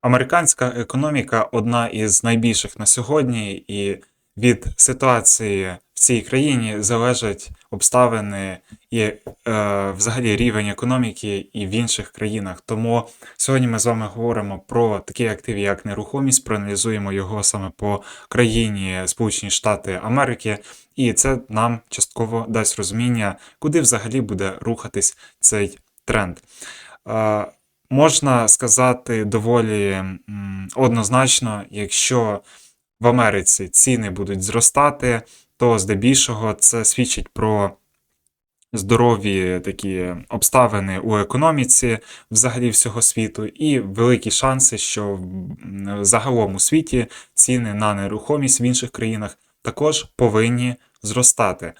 Американська економіка одна із найбільших на сьогодні, і від ситуації в цій країні залежать обставини і е, взагалі рівень економіки і в інших країнах. Тому сьогодні ми з вами говоримо про такі активи, як нерухомість, проаналізуємо його саме по країні Сполучені Штати Америки, і це нам частково дасть розуміння, куди взагалі буде рухатись цей тренд. Е, Можна сказати доволі однозначно, якщо в Америці ціни будуть зростати, то здебільшого це свідчить про здорові такі обставини у економіці взагалі всього світу, і великі шанси, що м, загалом у світі ціни на нерухомість в інших країнах також повинні зростати.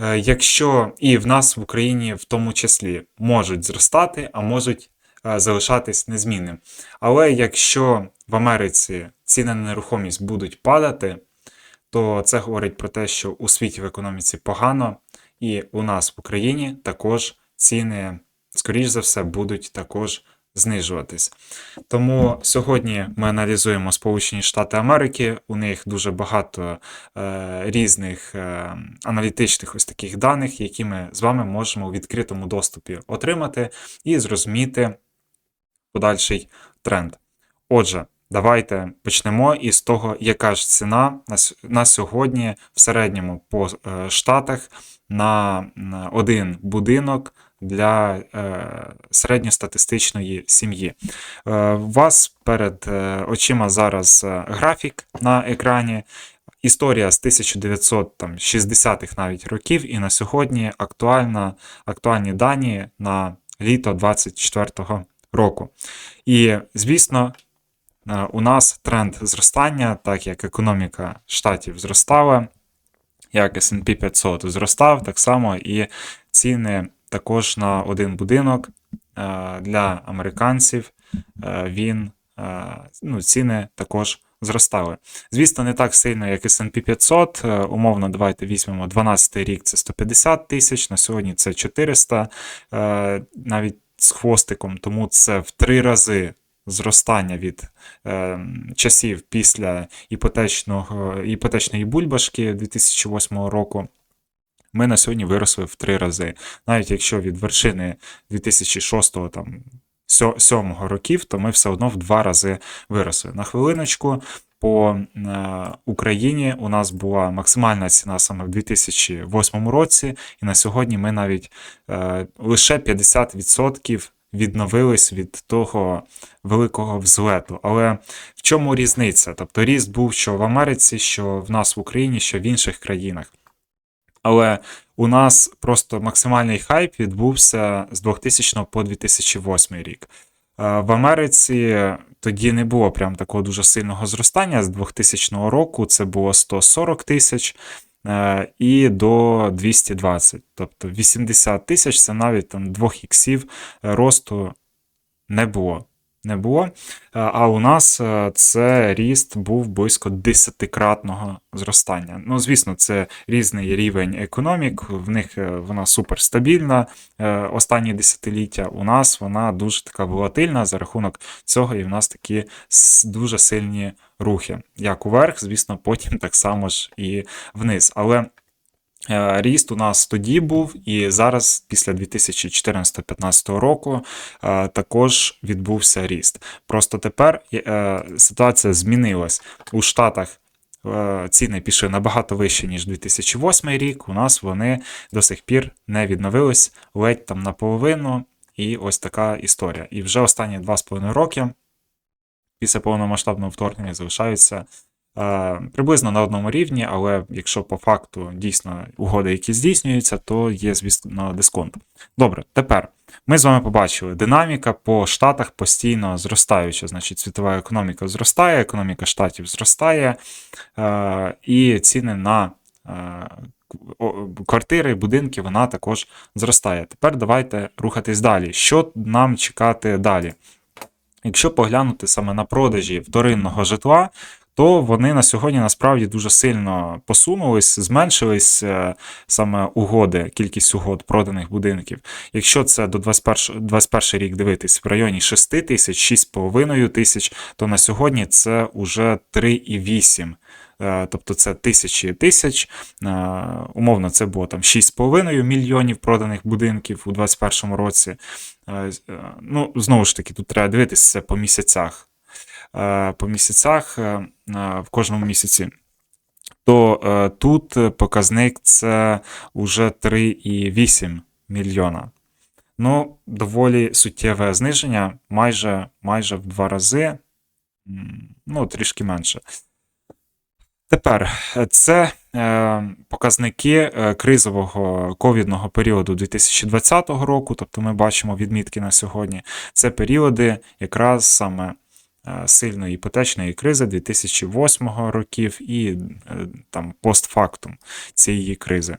Е, Якщо і в нас в Україні в тому числі можуть зростати, а можуть залишатись незмінним. Але якщо в Америці ціни на нерухомість будуть падати, то це говорить про те, що у світі в економіці погано, і у нас в Україні також ціни, скоріш за все, будуть також знижуватись. Тому сьогодні ми аналізуємо Сполучені Штати Америки. У них дуже багато е, різних е, аналітичних ось таких даних, які ми з вами можемо у відкритому доступі отримати і зрозуміти подальший тренд. Отже, давайте почнемо із того, яка ж ціна на, сьогодні в середньому по е, штатах на, один будинок для е, середньостатистичної сім'ї. Е, у вас перед очима зараз графік на екрані. Історія з 1960-х навіть років, і на сьогодні актуальна, актуальні дані на літо 24-го року. І, звісно, е, у нас тренд зростання, так як економіка штатів зростала, як S&P 500 зростав, так само і ціни також на один будинок е, для американців е, він, ну, ціни також зростали. Звісно, не так сильно, як S&P 500. Е, Умовно, давайте візьмемо 12 рік це 150 тисяч, на сьогодні це 400, е, навіть з хвостиком, тому це в три рази зростання від е, часів після іпотечного, іпотечної бульбашки 2008 року. Ми на сьогодні виросли в три рази. Навіть якщо від вершини 2006 там, 2007 років, то ми все одно в два рази виросли. На хвилиночку по е, Україні у нас була максимальна ціна саме в 2008 році, і на сьогодні ми навіть е, лише 50% відновились від того великого взлету. Але в чому різниця? Тобто ріст був що в Америці, що в нас в Україні, що в інших країнах. Але у нас просто максимальний хайп відбувся з 2000 по 2008 рік. Е, В Америці тоді не було прям такого дуже сильного зростання з 2000 року. Це було 140 тисяч е, і до 220. Тобто 80 тисяч це навіть там двох іксів е, росту не було. Не було. Е, А у нас е, це ріст був близько десятикратного зростання. Ну, звісно, це різний рівень економік. В них е, вона суперстабільна останні десятиліття. У нас вона дуже така волатильна. За рахунок цього, і в нас такі дуже сильні рухи. Як уверх, звісно, потім так само ж і вниз. Але Ріст у нас тоді був, і зараз, після 2014-2015 року, е, також відбувся ріст. Просто тепер е, ситуація змінилась. У Штатах е, ціни пішли набагато вище, ніж 2008 рік. У нас вони до сих пір не відновились ледь там наполовину. І ось така історія. І вже останні 2,5 роки після повномасштабного вторгнення залишаються е, приблизно на одному рівні, але якщо по факту дійсно угоди, які здійснюються, то є, звісно, дисконт. Добре, тепер ми з вами побачили, динаміка по штатах постійно зростаюча. Значить, світова економіка зростає, економіка штатів зростає, е, і ціни на е, квартири, будинки, вона також зростає. Тепер давайте рухатись далі. Що нам чекати далі? Якщо поглянути саме на продажі вторинного житла, то вони на сьогодні насправді дуже сильно посунулись, зменшились е, саме угоди, кількість угод проданих будинків. Якщо це до 21, 21 рік дивитись в районі 6 тисяч, 6,5 тисяч, то на сьогодні це вже 3,8. Е, Тобто це тисячі тисяч. Е, Умовно, це було там 6,5 мільйонів проданих будинків у 2021 році. Ну, знову ж таки, тут треба дивитися це по місяцях. Е, По місяцях е, е, в кожному місяці. То тут показник це вже 3,8 мільйона. Ну, доволі суттєве зниження, майже, майже в два рази, ну, трішки менше. Тепер це показники кризового ковідного періоду 2020 року, тобто ми бачимо відмітки на сьогодні. Це періоди якраз саме сильної іпотечної кризи 2008 років і е, там постфактум цієї кризи.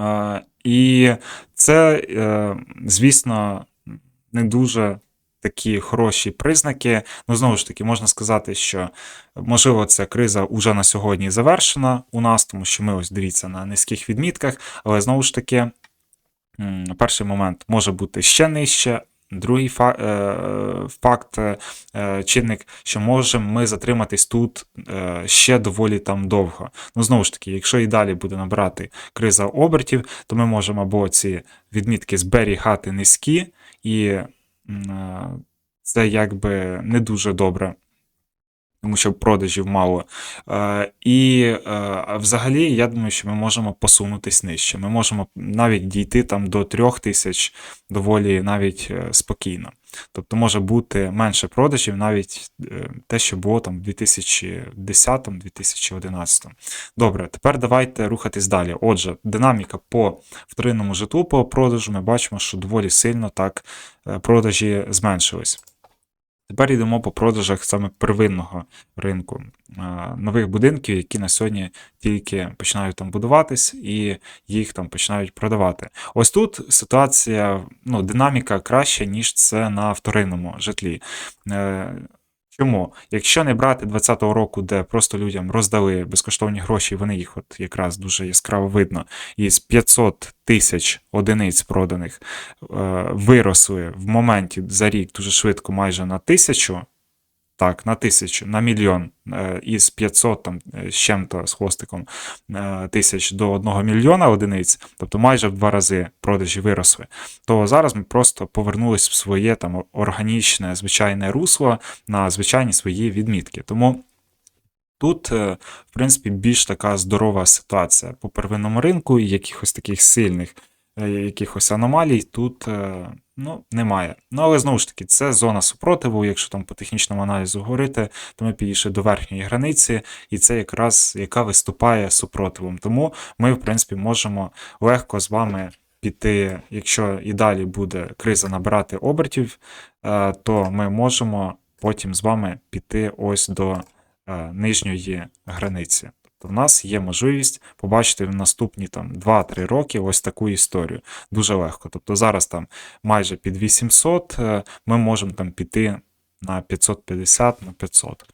Е, І це, е, звісно, не дуже такі хороші признаки. Ну, знову ж таки, можна сказати, що можливо ця криза уже на сьогодні завершена у нас, тому що ми ось дивіться на низьких відмітках, але знову ж таки, перший момент може бути ще нижче. Другий е, факт, е, чинник, що можемо ми затриматись тут е, ще доволі там довго. Ну, знову ж таки, якщо і далі буде набирати криза обертів, то ми можемо або ці відмітки зберігати низькі, і е, це якби не дуже добре. Тому що продажів мало. Е, і е, взагалі, я думаю, що ми можемо посунутись нижче. Ми можемо навіть дійти там до трьох тисяч доволі навіть е, спокійно. Тобто може бути менше продажів, навіть те, що було там в 2010-2011. Добре, тепер давайте рухатись далі. Отже, динаміка по вторинному житлу по продажу ми бачимо, що доволі сильно так продажі зменшились. Тепер йдемо по продажах саме первинного ринку е, нових будинків, які на сьогодні тільки починають там будуватись і їх там починають продавати. Ось тут ситуація, ну, динаміка краща, ніж це на вторинному житлі. Чому? Якщо не брати 2020 року, де просто людям роздали безкоштовні гроші, вони їх от якраз дуже яскраво видно, із 500 тисяч одиниць проданих е, виросли в моменті за рік дуже швидко майже на тисячу. Так, на тисячу, на мільйон е, із 500 там е, з чим-то з хвостиком е, тисяч до 1 мільйона одиниць, тобто майже в два рази продажі виросли. То зараз ми просто повернулись в своє там органічне звичайне русло на звичайні свої відмітки. Тому тут, в принципі, більш така здорова ситуація по первинному ринку і якихось таких сильних якихось аномалій тут ну, немає. Ну, але знову ж таки, це зона супротиву. Якщо там по технічному аналізу говорити, то ми підійшли до верхньої границі, і це якраз яка виступає супротивом. Тому ми, в принципі, можемо легко з вами піти, якщо і далі буде криза набирати обертів, е, то ми можемо потім з вами піти ось до е, нижньої границі. Тобто в нас є можливість побачити в наступні там 2-3 роки ось таку історію. Дуже легко. Тобто зараз там майже під 800, е, ми можемо там піти на 550 на 500.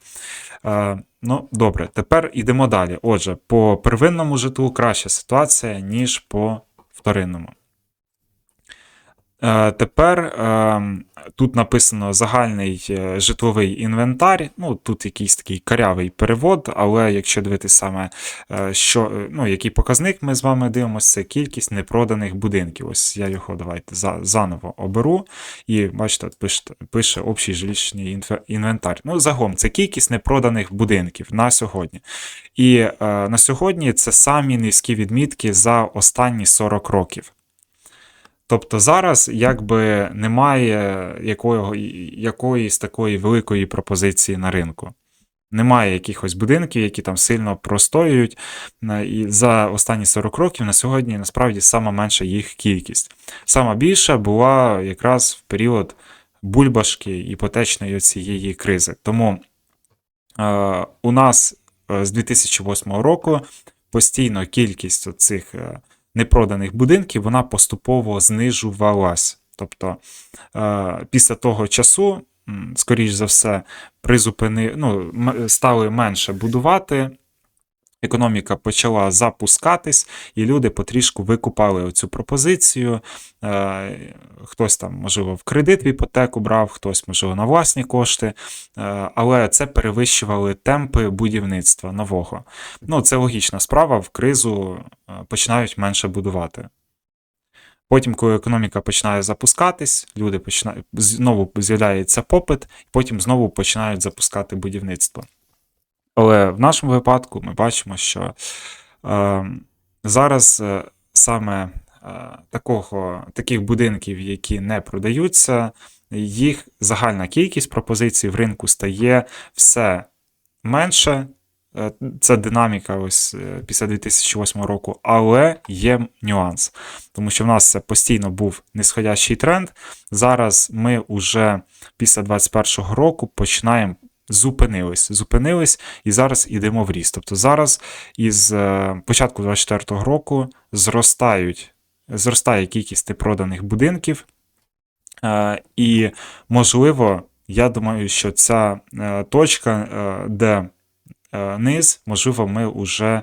Е, ну, добре, тепер йдемо далі. Отже, по первинному житлу краща ситуація, ніж по вторинному. Е, Тепер е, тут написано загальний е, житловий інвентар. Ну, тут якийсь такий карявий перевод, але якщо дивитися саме, що, ну, який показник ми з вами дивимося, це кількість непроданих будинків. Ось я його давайте за, заново оберу. І бачите, пише, пише общий жилищний інвентар. Ну, загалом, це кількість непроданих будинків на сьогодні. І на сьогодні це самі низькі відмітки за останні 40 років. Тобто зараз якби немає якого, якоїсь такої великої пропозиції на ринку. Немає якихось будинків, які там сильно простоюють. Е, І за останні 40 років на сьогодні насправді сама менша їх кількість. Сама більша була якраз в період бульбашки іпотечної цієї кризи. Тому е, у нас е, з 2008 року постійно кількість цих непроданих будинків вона поступово знижувалась. Тобто е, після того часу скоріш за все, призупини, ну, стали менше будувати. Економіка почала запускатись, і люди потрішку викупали оцю пропозицію. Е, хтось там, можливо, в кредит в іпотеку брав, хтось, можливо, на власні кошти, е, але це перевищували темпи будівництва нового. Ну, це логічна справа. В кризу е, починають менше будувати. Потім, коли економіка починає запускатись, люди починають знову з'являється попит, потім знову починають запускати будівництво. Але в нашому випадку ми бачимо, що е, зараз е, саме е, такого, таких будинків, які не продаються, їх загальна кількість пропозицій в ринку стає все менше. Е, Це динаміка ось після 2008 року, але є нюанс, тому що в нас це постійно був нисходящий тренд. Зараз ми вже після 2021 року починаємо зупинились, зупинились і зараз йдемо в ріст. Тобто зараз із е, початку 2024 року зростають, зростає кількість непроданих будинків. Е, І, можливо, я думаю, що ця е, точка, де низ, можливо, ми вже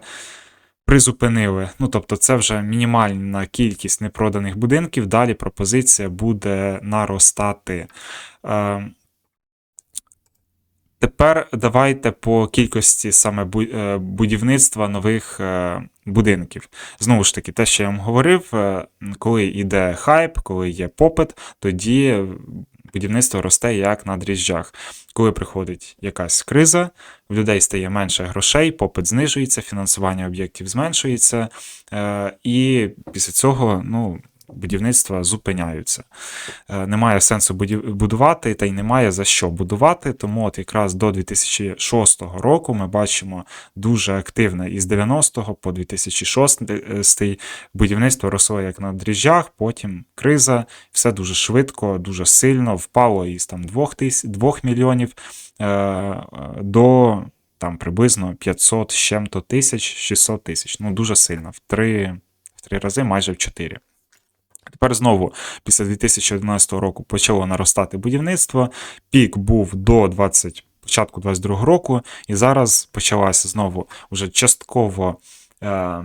призупинили. Ну, тобто, це вже мінімальна кількість непроданих будинків. Далі пропозиція буде наростати. Тепер давайте по кількості саме е, будівництва нових е, будинків. Знову ж таки, те, що я вам говорив, е, коли йде хайп, коли є попит, тоді будівництво росте як на дріжджах. Коли приходить якась криза, в людей стає менше грошей, попит знижується, фінансування об'єктів зменшується, і після цього, ну. Будівництва зупиняються. Е, Немає сенсу будувати, та й немає за що будувати. Тому от якраз до 2006 року ми бачимо дуже активне із 90 по 2006 будівництво росло як на дріжджах, потім криза, все дуже швидко, дуже сильно впало із там 2, тис... 2 мільйонів е, е, до там приблизно 500 з чим-то тисяч, 600 тисяч. Ну дуже сильно, в три, в три рази, майже в 4. Тепер знову після 2011 року почало наростати будівництво. Пік був до 20, початку 22 року, і зараз почалося знову вже частково е,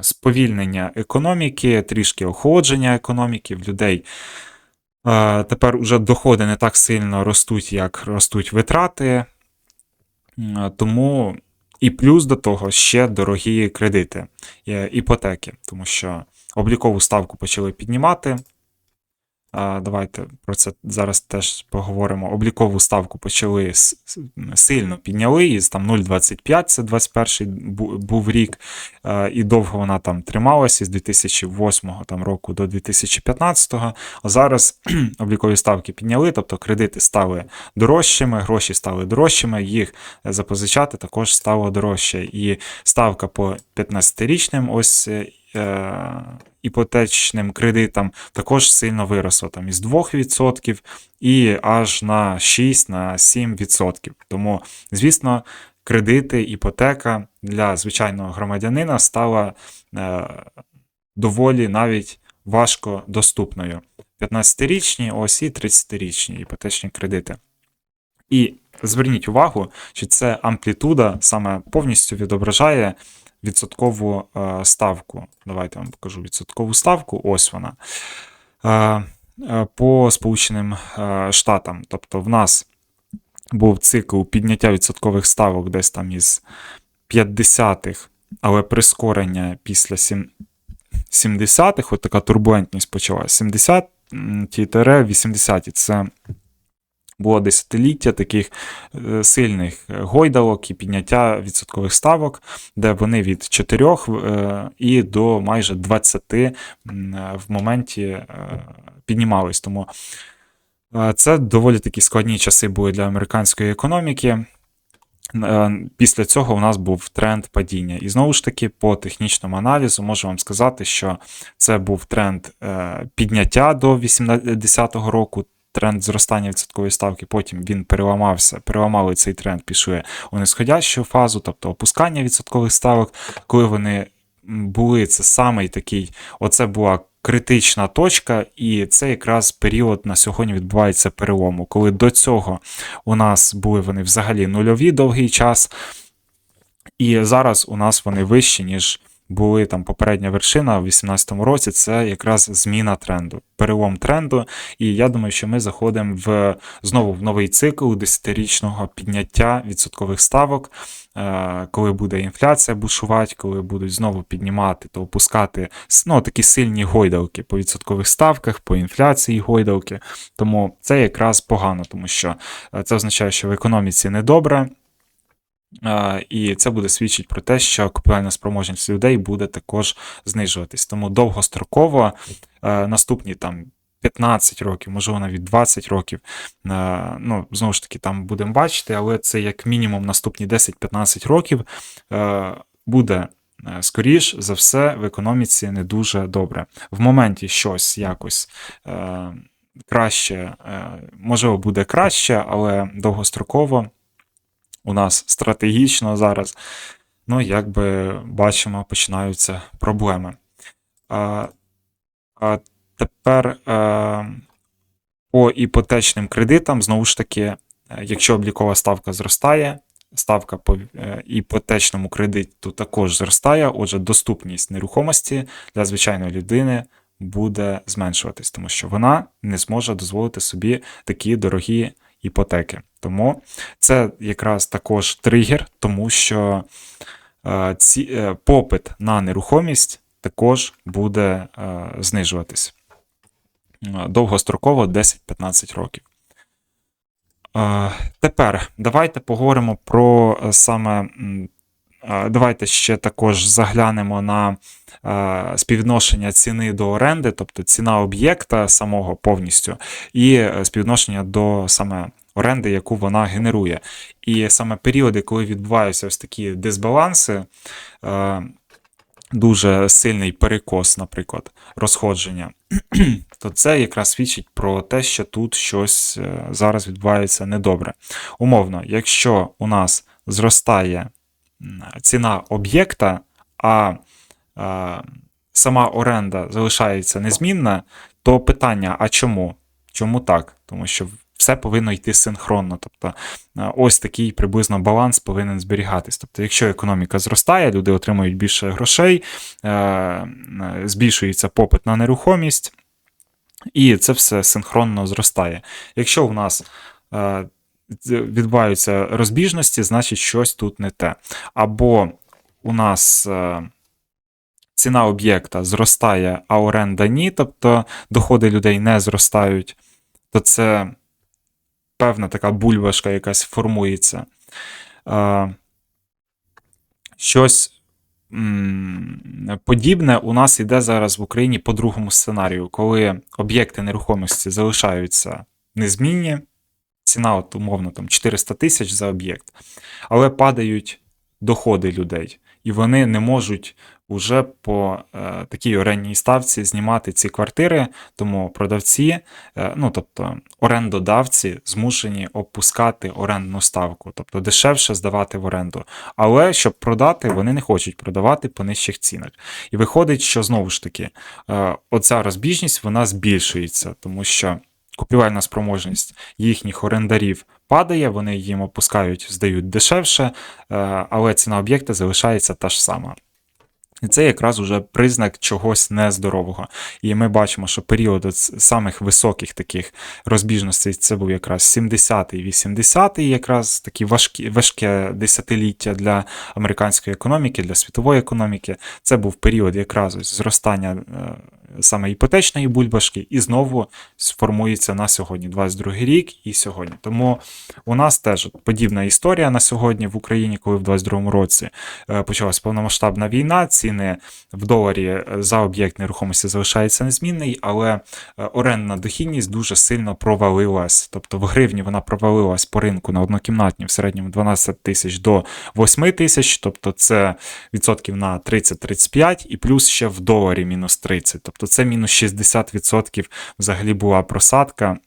сповільнення економіки, трішки охолодження економіки в людей. Е, тепер уже доходи не так сильно ростуть, як ростуть витрати. Тому і плюс до того ще дорогі кредити, іпотеки, тому що облікову ставку почали піднімати. Давайте про це зараз теж поговоримо. Облікову ставку почали сильно підняли із там 0,25, це 21 бу- був рік, і довго вона там трималася з 2008 там, року до 2015. А зараз облікові ставки підняли, тобто кредити стали дорожчими, гроші стали дорожчими, їх запозичати також стало дорожче. І ставка по 15-річним ось е, іпотечним кредитам також сильно виросла там із 2% і аж на 6-7%. Тому, звісно, кредити, іпотека для звичайного громадянина стала е, доволі навіть важко доступною. 15-річні, ось і 30-річні іпотечні кредити. І зверніть увагу, що це амплітуда саме повністю відображає відсоткову е, ставку. Давайте я вам покажу відсоткову ставку. Ось вона. Е, е, По Сполученим Штатам. Тобто, в нас був цикл підняття відсоткових ставок десь там із 50-х, але прискорення після 70-х, от така турбулентність почалася. 70 ті 80 ті це було десятиліття таких е, сильних гойдалок і підняття відсоткових ставок, де вони від 4 е, і до майже 20 в моменті е, піднімались. Тому е, це доволі такі складні часи були для американської економіки. Е, Після цього у нас був тренд падіння. І знову ж таки, по технічному аналізу можу вам сказати, що це був тренд е, підняття до 80-го року, тренд зростання відсоткової ставки, потім він переламався, переламали цей тренд, пішли у нисходящу фазу, тобто опускання відсоткових ставок, коли вони були це самий такий, оце була критична точка, і це якраз період на сьогодні відбувається перелому, коли до цього у нас були вони взагалі нульові довгий час, і зараз у нас вони вищі, ніж були там попередня вершина у 2018 році. Це якраз зміна тренду, перелом тренду. І я думаю, що ми заходимо в знову в новий цикл десятирічного підняття відсоткових ставок, е, коли буде інфляція бушувати, коли будуть знову піднімати та опускати ну, такі сильні гойдалки по відсоткових ставках, по інфляції гойдалки. Тому це якраз погано, тому що е, це означає, що в економіці недобре. І це буде свідчити про те, що купівельна спроможність людей буде також знижуватись. Тому довгостроково е, наступні там 15 років, можливо, навіть 20 років. е, Ну, знову ж таки, там будемо бачити, але це як мінімум наступні 10-15 років е, буде. Скоріш за все, в економіці не дуже добре. В моменті щось якось краще, можливо, буде краще, але довгостроково у нас стратегічно зараз, ну, як би бачимо, починаються проблеми. А, а тепер е, по іпотечним кредитам, знову ж таки, е, якщо облікова ставка зростає, ставка по е, іпотечному кредиту також зростає, отже, доступність нерухомості для звичайної людини буде зменшуватись, тому що вона не зможе дозволити собі такі дорогі іпотеки. Тому це якраз також тригер, тому що е, ці, е, попит на нерухомість також буде е, знижуватись. Довгостроково 10-15 років. Тепер давайте поговоримо про саме. Давайте ще також заглянемо на співвідношення ціни до оренди, тобто ціна об'єкта самого повністю, і співвідношення до саме оренди, яку вона генерує. І саме періоди, коли відбуваються ось такі дисбаланси, е, дуже сильний перекос, наприклад, розходження, то це якраз свідчить про те, що тут щось е, зараз відбувається недобре. Умовно, якщо у нас зростає ціна об'єкта, а е, сама оренда залишається незмінна, то питання: а чому? Чому так? Тому що все повинно йти синхронно. Тобто е, ось такий приблизно баланс повинен зберігатись. Тобто, якщо економіка зростає, люди отримують більше грошей, е, е, збільшується попит на нерухомість, і це все синхронно зростає. Якщо у нас відбуваються розбіжності, значить щось тут не те. Або у нас. Ціна об'єкта зростає, а оренда ні, тобто доходи людей не зростають, то це певна така бульбашка якась формується. Щось подібне у нас іде зараз в Україні по другому сценарію, коли об'єкти нерухомості залишаються незмінні, ціна, от, умовно, там 400 тисяч за об'єкт, але падають доходи людей, і вони не можуть уже по е, такій орендній ставці знімати ці квартири, тому продавці, е, ну тобто орендодавці, змушені опускати орендну ставку, тобто дешевше здавати в оренду. Але щоб продати, вони не хочуть продавати по нижчих цінах. І виходить, що знову ж таки, е, оця розбіжність вона збільшується, тому що купівельна спроможність їхніх орендарів падає, вони їм опускають, здають дешевше, е, але ціна об'єкта залишається та ж сама. І це якраз уже признак чогось нездорового. І ми бачимо, що період самих високих таких розбіжностей це був якраз 70-й, 80-й, якраз такі важкі, важке десятиліття для американської економіки, для світової економіки. Це був період якраз зростання е, саме іпотечної бульбашки, і знову сформується на сьогодні, 22-й рік і сьогодні. Тому у нас теж подібна історія на сьогодні в Україні, коли в 22 році е, почалась повномасштабна війна, ціни в доларі е, за об'єкт нерухомості залишається незмінний, але е, орендна дохідність дуже сильно провалилась. Тобто в гривні вона провалилась по ринку на однокімнатні в середньому 12 тисяч до 8 тисяч, тобто це відсотків на 30-35, і плюс ще в доларі мінус 30. Тобто це мінус 60% взагалі була просадка.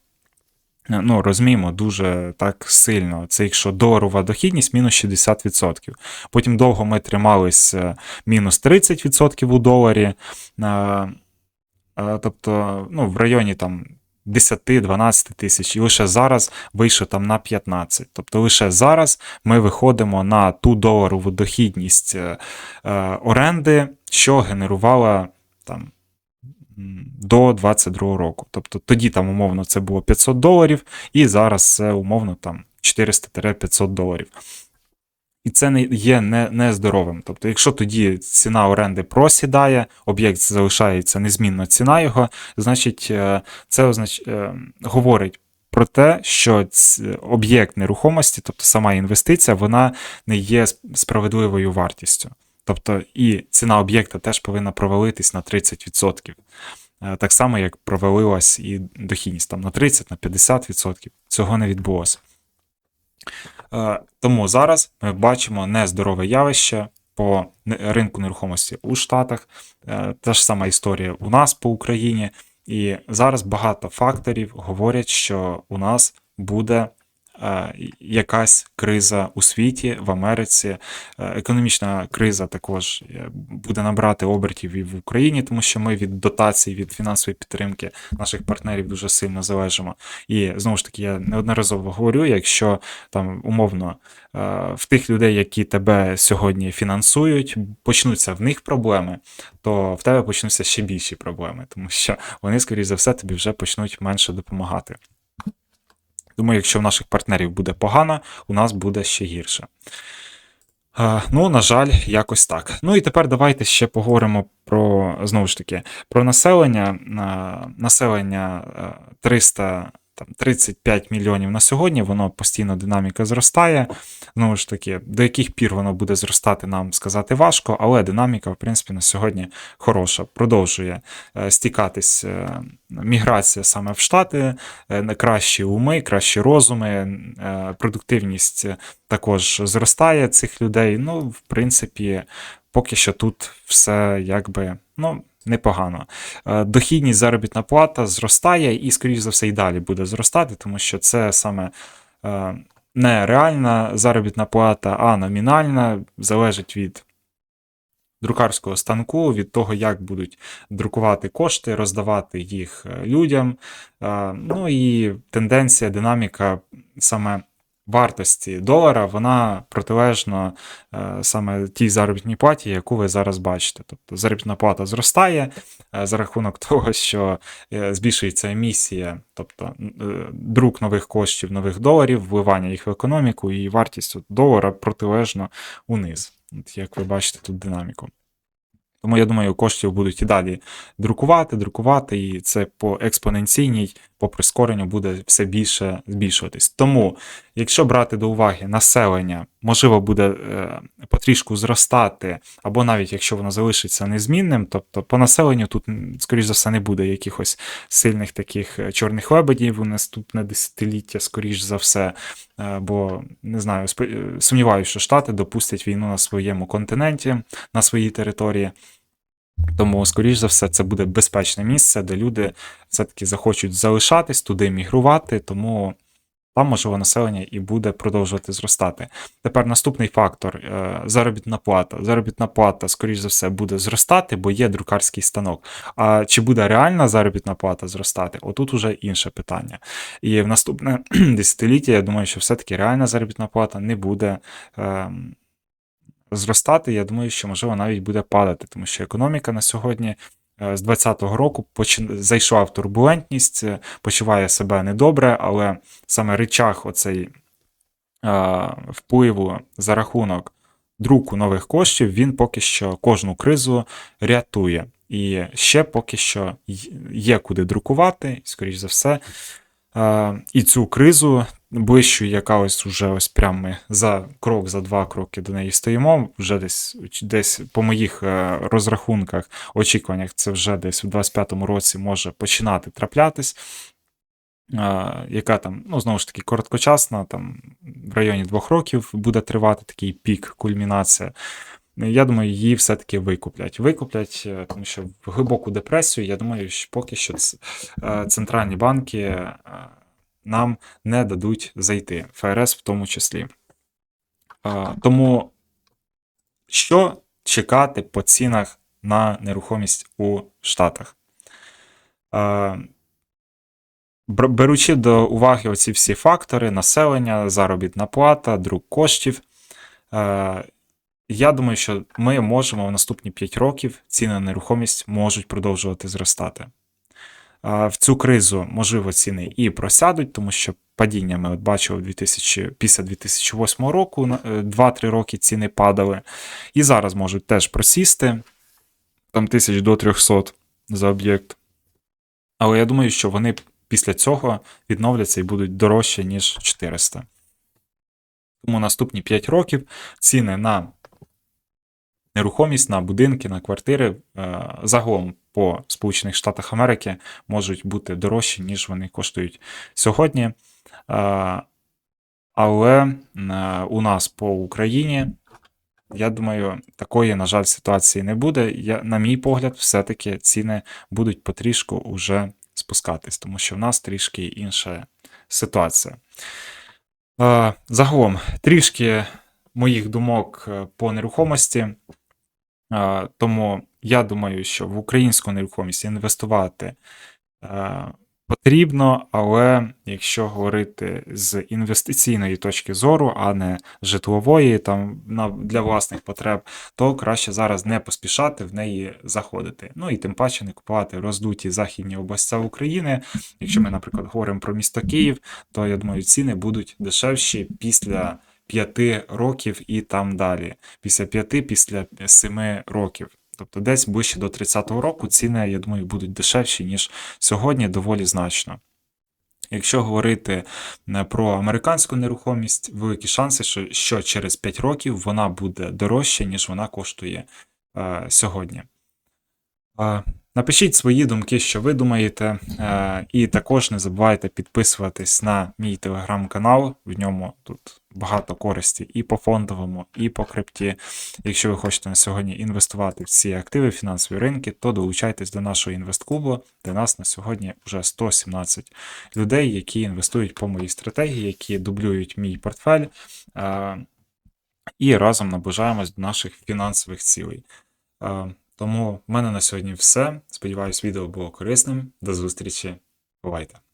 Ну, розуміємо, дуже так сильно. Це якщо доларова дохідність мінус 60%. Потім довго ми тримались е, мінус 30% у доларі. Е, е, Тобто, ну, в районі там 10-12 тисяч, і лише зараз вийшов там на 15. Тобто лише зараз ми виходимо на ту доларову дохідність е, е, оренди, що генерувала там до 22 року. Тобто тоді там умовно це було 500 доларів, і зараз це умовно там 400-500 доларів. І це не є не, нездоровим. Тобто, якщо тоді ціна оренди просідає, об'єкт залишається незмінна ціна його, значить е, це означ... е, говорить про те, що об'єкт нерухомості, тобто сама інвестиція, вона не є справедливою вартістю. Тобто і ціна об'єкта теж повинна провалитись на 30%. Е, Так само, як провалилась і дохідність там на 30, на 50%. Цього не відбулося. Е, Тому зараз ми бачимо нездорове явище по ринку нерухомості у Штатах. Е, Та ж сама історія у нас по Україні. І зараз багато факторів говорять, що у нас буде якась криза у світі, в Америці. Е, Економічна криза також е, буде набрати обертів і в Україні, тому що ми від дотацій, від фінансової підтримки наших партнерів дуже сильно залежимо. І знову ж таки, я неодноразово говорю, якщо там умовно е, в тих людей, які тебе сьогодні фінансують, почнуться в них проблеми, то в тебе почнуться ще більші проблеми, тому що вони, скоріш за все, тобі вже почнуть менше допомагати. Думаю, якщо в наших партнерів буде погано, у нас буде ще гірше. Е, Ну, на жаль, якось так. Ну і тепер давайте ще поговоримо про знову ж таки про населення. Е, Населення е, 300. Там 35 мільйонів на сьогодні, воно постійно динаміка зростає. Знову ж таки, до яких пір воно буде зростати, нам сказати важко, але динаміка, в принципі, на сьогодні хороша. Продовжує е, стікатись е, міграція саме в Штати, е, кращі уми, кращі розуми, продуктивність також зростає цих людей. Ну, в принципі, поки що тут все якби ну, непогано. Е, Дохідність заробітна плата зростає і, скоріш за все, і далі буде зростати, тому що це саме е, не реальна заробітна плата, а номінальна, залежить від друкарського станку, від того, як будуть друкувати кошти, роздавати їх е, людям. Ну і тенденція, динаміка саме вартості долара, вона протилежна е, саме тій заробітній платі, яку ви зараз бачите. Тобто заробітна плата зростає е, за рахунок того, що е, збільшується емісія, тобто друк нових коштів, нових доларів, вливання їх в економіку, і вартість долара протилежно униз. От як ви бачите тут динаміку. Тому я думаю, коштів будуть і далі друкувати, друкувати, і це по експоненційній, по прискоренню буде все більше збільшуватись. Тому, якщо брати до уваги населення, можливо, буде е, потрішку зростати, або навіть якщо воно залишиться незмінним, тобто по населенню тут, скоріш за все, не буде якихось сильних таких е, чорних лебедів у наступне десятиліття, скоріш за все. Е, Бо не знаю, сумніваюся, що Штати допустять війну на своєму континенті, на своїй території. Тому, скоріш за все, це буде безпечне місце, де люди все-таки захочуть залишатись, туди мігрувати, тому там, можливо, населення і буде продовжувати зростати. Тепер наступний фактор е, заробітна плата. Заробітна плата, скоріш за все, буде зростати, бо є друкарський станок. А чи буде реальна заробітна плата зростати? Отут уже інше питання. І в наступне десятиліття, я думаю, що все-таки реальна заробітна плата не буде. ем, зростати, я думаю, що можливо навіть буде падати, тому що економіка на сьогодні е, з 2020 року зайшла в турбулентність, е, почуває себе недобре, але саме речах оцей е, впливу за рахунок друку нових коштів, він поки що кожну кризу рятує. І ще поки що є куди друкувати, скоріш за все. Е, і цю кризу ближчу, яка ось уже ось прямо ми за крок, за два кроки до неї стоїмо. Вже десь десь по моїх е, розрахунках, очікуваннях, це вже десь у 25-му році може починати траплятись. е, Яка там, ну знову ж таки, короткочасна, там в районі двох років буде тривати такий пік, кульмінація. Я думаю, її все-таки викуплять. Викуплять, е, тому що в глибоку депресію, я думаю, що поки що центральні банки нам не дадуть зайти, ФРС в тому числі. Тому що чекати по цінах на нерухомість у Штатах? Беручи до уваги оці всі фактори: населення, заробітна плата, друк коштів, я думаю, що ми можемо в наступні 5 років ціни на нерухомість можуть продовжувати зростати. В цю кризу, можливо, ціни і просядуть, тому що падіння ми от бачили 2000, після 2008 року, на- е, 2-3 роки ціни падали. І зараз можуть теж просісти, там тисяч до 300 за об'єкт. Але я думаю, що вони після цього відновляться і будуть дорожче, ніж 400. Тому наступні 5 років ціни на нерухомість, на будинки, на квартири е, загалом по Сполучених Штатах Америки можуть бути дорожчі, ніж вони коштують сьогодні. Але у нас по Україні, я думаю, такої, на жаль, ситуації не буде. Я, на мій погляд, все-таки ціни будуть потрішку уже спускатись, тому що в нас трішки інша ситуація. Загалом, трішки моїх думок е, по нерухомості. Тому я думаю, що в українську нерухомість інвестувати е, потрібно, але якщо говорити з інвестиційної точки зору, а не житлової, там на, для власних потреб, то краще зараз не поспішати в неї заходити. Ну і тим паче не купувати роздуті західні області України. Якщо ми, наприклад, говоримо про місто Київ, то я думаю, ціни будуть дешевші після 5 років і там далі. Після 5, після 7 років. Тобто десь ближче до 30-го року ціни, я думаю, будуть дешевші, ніж сьогодні, доволі значно. Якщо говорити е, про американську нерухомість, великі шанси, що, що через 5 років вона буде дорожча, ніж вона коштує е, сьогодні. Е, Напишіть свої думки, що ви думаєте, е, і також не забувайте підписуватись на мій телеграм-канал. В ньому тут багато користі і по фондовому, і по крипті. Якщо ви хочете на сьогодні інвестувати в ці активи, фінансові ринки, то долучайтесь до нашого інвестклубу, де нас на сьогодні вже 117 людей, які інвестують по моїй стратегії, які дублюють мій портфель. е, І разом наближаємось до наших фінансових цілей. Тому в мене на сьогодні все. Сподіваюсь, відео було корисним. До зустрічі. Бувайте!